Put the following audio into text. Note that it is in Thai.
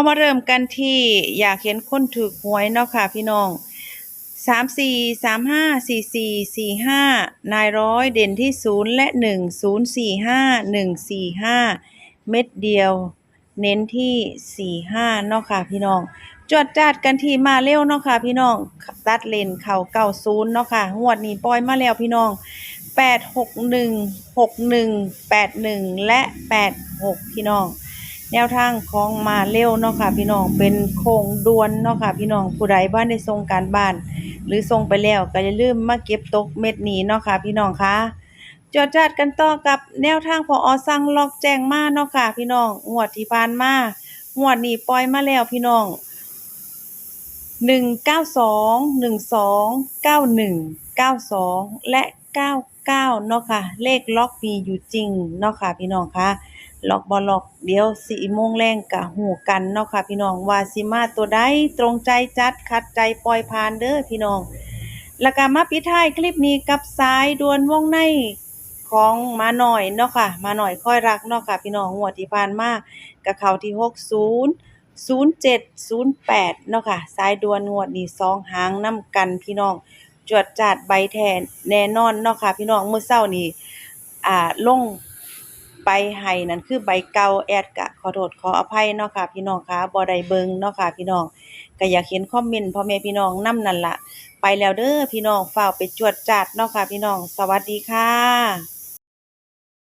ามาเริ่มกันที่อยากเห็นคนถูกหวยเนาะค่ะพี่น้องสามสี่สามห้าสี่สี่สี่ห้านายร้อยเด่นที่ศูนย์และหนึ่งศูนย์สี่ห้าหนึ่งสี่ห้าเม็ดเดียว เน้นที่สี่ห้าเนาะค่ะพี่น้องจวดจัดกันที่มาเร็วเนาะค่ะพี่น้องตัดเลนเข่าเก้าศูนย์เนาะค่ะงวดนี้ปล่อยมาแล้วพี่น้องแปดหกหนึ่งหกหนึ่งแปดหนึ่งและแปดหกพี่น้อง แนวทางของมาเร็วเนาะค่ะพี่น้องเป็นโครงด่วนเนาะค่ะพี่น้องผู้ใดบ้านได้ส่งการบ้าน หรือส่งไปแล้วก็อย่าลืมมาเก็บตกเม็ดนี้เนาะค่ะพี่น้องคะจอดจัดกันต่อกับแนวทางพออสั่งล็อกแจงมาเนาะค่ะพี่น้องงวดที่ผ่านมางวดนี้ปล่อยมาแล้วพี่น้องหนึ่งเก้าสองหนึ่งสองเก้าหนึ่งเก้าสองและเก้าเก้าเนาะค่ะเลขล็อกมีอยู่จริงเนาะค่ะพี่น้องคะ ล็อกบอล็อกเดี๋ยวสี่โมงแรงกะหูกันเนาะค่ะ พี่น้องว่าสิมาตัวใดตรงใจจัดคัดใจปล่อยผ่านเด้อพี่น้อง แล้วก็มาปิดท้ายคลิปนี้กับสายดวนวงในของมาหน่อยเนาะค่ะ มาหน่อยค่อยรักเนาะค่ะ พี่น้องงวดที่ผ่านมากับเขาที่หกศูนย์ศูนย์เจ็ดศูนย์แปดเนาะค่ะ สายดวนงวดนี้สองหางน้ำกันพี่น้อง จวดจาดใบแทนแน่นอนเนาะค่ะ พี่น้องเมื่อเช้านี้อ่าลง ใบให้นั่นคือใบเก่าแอดกะขอโทษขออภัยเนาะค่ะ พี่น้องค่ะบ่ได้เบิ่งเนาะค่ะ พี่น้องก็อยากเห็นคอมเมนต์พ่อแม่พี่น้องนํนั่นละไปแล้วเด้อพี่น้องฝากไปจวดจัดเนาะค่ะ พี่น้องสวัสดีค่ะ